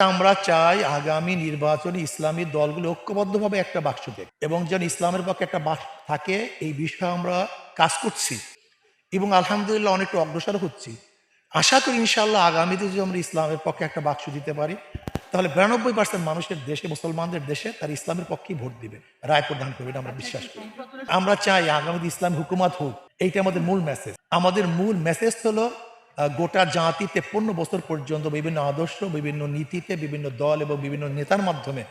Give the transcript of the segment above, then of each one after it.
আমরা চাই আগামী নির্বাচনে ইসলামী দলগুলো ঐক্যবদ্ধভাবে একটা বাক্স দেখ এবং যেন ইসলামের পক্ষে একটা বাক্স থাকে, এই বিষয়ে আমরা কাজ করছি এবং আলহামদুলিল্লাহ অনেকটা অগ্রসর হচ্ছি। আশা করি ইনশাল্লাহ আগামীতে যদি আমরা ইসলামের পক্ষে একটা বাক্স দিতে পারি, তাহলে বিরানব্বই পার্সেন্ট মানুষের দেশে, মুসলমানদের দেশে তার ইসলামের পক্ষেই ভোট দিবে, রায় প্রদান করবে এটা আমরা বিশ্বাস করি। আমরা চাই আগামীতে ইসলাম হুকুমাত হোক, এইটা আমাদের মূল মেসেজ আমাদের মূল মেসেজ হলো গোটা জাতি পূর্ণ বছর পর্যন্ত বিভিন্ন আদর্শ, বিভিন্ন নীতিতে বিভিন্ন দল এবং বিভিন্ন নেতার মাধ্যমে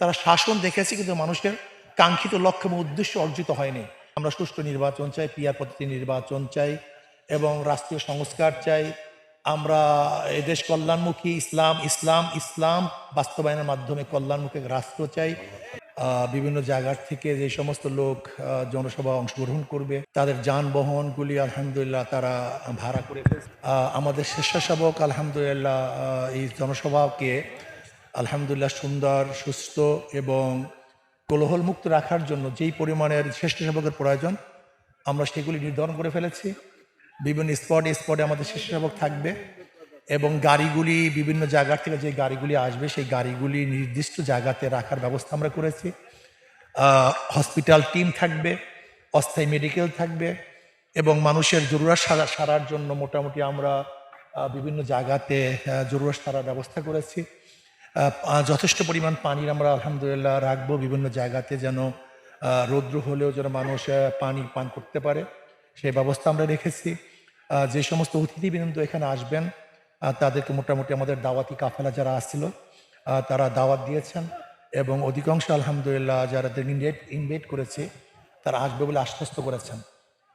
তারা শাসন দেখেছে, কিন্তু মানুষের কাঙ্ক্ষিত লক্ষ্য এবং উদ্দেশ্য অর্জিত হয়নি। আমরা সুষ্ঠু নির্বাচন চাই, পিয়ার পদ্ধতি নির্বাচন চাই এবং রাষ্ট্রীয় সংস্কার চাই। আমরা এদেশ কল্যাণমুখী, ইসলাম ইসলাম ইসলাম বাস্তবায়নের মাধ্যমে কল্যাণমুখী রাষ্ট্র চাই। বিভিন্ন জায়গার থেকে যে সমস্ত লোক জনসভা অংশগ্রহণ করবে, তাদের যানবাহনগুলি আলহামদুলিল্লাহ তারা ভাড়া করে আমাদের স্বেচ্ছাসেবক আলহামদুলিল্লাহ এই জনসভাকে আলহামদুলিল্লাহ সুন্দর, সুস্থ এবং কোলাহলমুক্ত রাখার জন্য যেই পরিমাণের স্বেচ্ছাসেবকের প্রয়োজন, আমরা সেগুলি নির্ধারণ করে ফেলেছি। বিভিন্ন স্পটে স্পটে আমাদের স্বেচ্ছাসেবক থাকবে। এবং গাড়িগুলি বিভিন্ন জায়গা থেকে যে গাড়িগুলি আসবে সেই গাড়িগুলি নির্দিষ্ট জায়গাতে রাখার ব্যবস্থা আমরা করেছি। হসপিটাল টিম থাকবে অস্থায়ী মেডিকেল থাকবে এবং মানুষের জরুরত সারা সারার জন্য মোটামুটি আমরা বিভিন্ন জায়গাতে আহ, জরুরত সারার ব্যবস্থা করেছি। যথেষ্ট পরিমাণ পানির আমরা আলহামদুলিল্লাহ রাখব বিভিন্ন জায়গাতে যেন রৌদ্র হলেও যেন মানুষ পানি পান করতে পারে। সেই ব্যবস্থা আমরা রেখেছি। যে সমস্ত অতিথিবৃন্দ এখানে আসবেন তাদেরকে মোটামুটি আমাদের দাওয়াতি কাফেলা যারা আসছিল তারা দাওয়াত দিয়েছেন। এবং অধিকাংশ আলহামদুলিল্লাহ যারা ইনভাইট ইনভাইট করেছে, তারা আসবে বলে আশ্বস্ত করেছেন।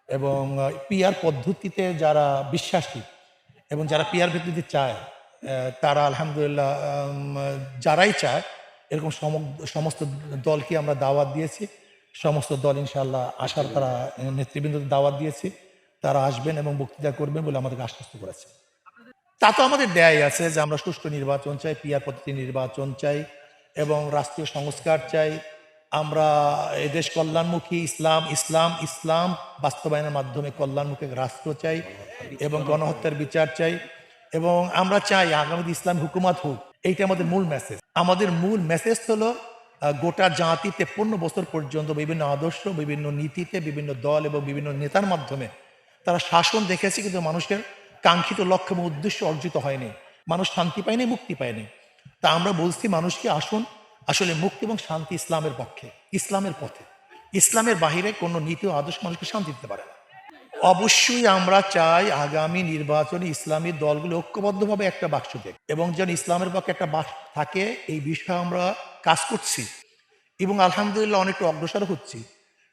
এবং পিয়ার পদ্ধতিতে যারা বিশ্বাসী এবং যারা পিয়ার পদ্ধতি চায় তারা আলহামদুলিল্লাহ যারাই চায়, এরকম সম- সমস্ত দলকে আমরা দাওয়াত দিয়েছি। সমস্ত দল ইনশাল্লাহ আসার তারা নেতৃবৃন্দকে দাওয়াত দিয়েছি। তারা আসবেন এবং বক্তৃতা করবেন বলে আমাদেরকে আশ্বস্ত করেছে তা তো আমাদের দেয়াই আছে যে আমরা সুষ্ঠু নির্বাচন চাই পিয়ার পদ্ধতি নির্বাচন চাই এবং রাষ্ট্রীয় সংস্কার চাই। আমরা এদেশ কল্যাণমুখী, ইসলাম ইসলাম ইসলাম বাস্তবায়নের মাধ্যমে কল্যাণমুখী রাষ্ট্র চাই এবং গণহত্যার বিচার চাই এবং আমরা চাই আগামী ইসলাম হুকুমাত হোক। এইটা আমাদের মূল মেসেজ আমাদের মূল মেসেজ হলো গোটা জাতি তেপ্পন্ন বছর পর্যন্ত বিভিন্ন আদর্শ, বিভিন্ন নীতিতে বিভিন্ন দল এবং বিভিন্ন নেতার মাধ্যমে তারা শাসন দেখেছে কিন্তু মানুষের কাঙ্ক্ষিত লক্ষ্য এবং উদ্দেশ্য অর্জিত হয়নি। মানুষ শান্তি পায়নি, মুক্তি পায়নি। তা আমরা বলছি, মানুষকে আসুন, আসলে মুক্তি এবং শান্তি ইসলামের পক্ষে, ইসলামের পথে। ইসলামের বাহিরে কোনো নীতি ও আদর্শ মানুষকে শান্তি দিতে পারে না। অবশ্যই আমরা চাই আগামী নির্বাচনে ইসলামী দলগুলো ঐক্যবদ্ধভাবে একটা বাক্স দেখ এবং যেন ইসলামের পক্ষে একটা বাক্স থাকে, এই বিষয়ে আমরা কাজ করছি এবং আলহামদুলিল্লাহ অনেকটা অগ্রসর হচ্ছি।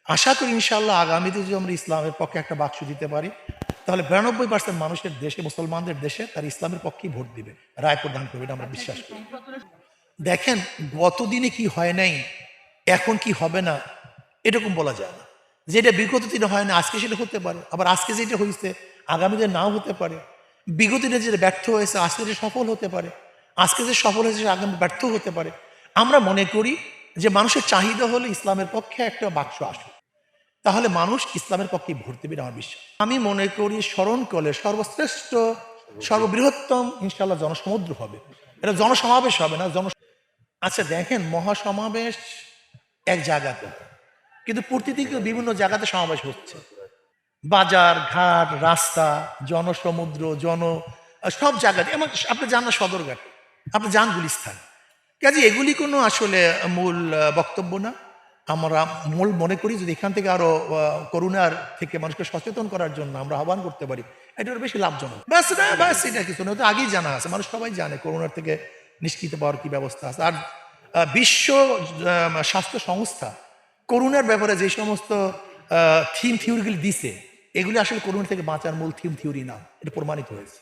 আশা করি ইনশাল্লাহ আগামীতে যদি আমরা ইসলামের পক্ষে একটা বাক্স দিতে পারি তাহলে বিরানব্বই পার্সেন্ট মানুষের দেশে মুসলমানদের দেশে তার ইসলামের পক্ষেই ভোট দিবে রায় প্রদান করবে এটা আমরা বিশ্বাস করি। দেখেন গতদিনে কি হয় নাই এখন কি হবে না এরকম বলা যায় না। যেটা বিগত দিনে হয় না আজকে সেটা হতে পারে আবার আজকে যেটা হয়েছে আগামীতে নাও হতে পারে। বিগত দিনে যেটা ব্যর্থ হয়েছে আজকে যে সফল হতে পারে আজকে যে সফল হয়েছে সে আগামী ব্যর্থ হতে পারে। আমরা মনে করি যে মানুষের চাহিদা হলে ইসলামের পক্ষে একটা বাক্স আসুক। তাহলে মানুষ ইসলামের পক্ষে ভোট দেবে আমার বিশ্বাস। আমি মনে করি স্মরণ করলে সর্বশ্রেষ্ঠ, সর্ববৃহত্তম ইনশাল্লাহ জনসমুদ্র হবে। এটা জনসমাবেশ হবে না, জন আচ্ছা দেখেন, মহাসমাবেশ এক জায়গাতে। কিন্তু প্রতিদিন বিভিন্ন জায়গাতে সমাবেশ হচ্ছে। বাজার, ঘাট, রাস্তা, জনসমুদ্র, জন সব জায়গাতে। এমন আপনি যান না সদরঘাট। আপনি যান গুলিস্থান। কাজে এগুলি কোনো আসলে মূল বক্তব্য না। আমরা মূল মনে করি যদি এখান থেকে আরও করুণার থেকে মানুষকে সচেতন করার জন্য আমরা আহ্বান করতে পারি, এটা বেশি লাভজনক। ব্যাস না ব্যাস, এটা কিছু না আগেই জানা আছে, মানুষ সবাই জানে করোনার থেকে নিষ্কৃত পাওয়ার কি ব্যবস্থা আছে। আর বিশ্ব স্বাস্থ্য সংস্থা করোনার ব্যাপারে যে সমস্ত থিম থিওরিগুলি দিছে, এগুলি আসলে করোনা থেকে বাঁচার মূল থিম থিওরি না, এটা প্রমাণিত হয়েছে।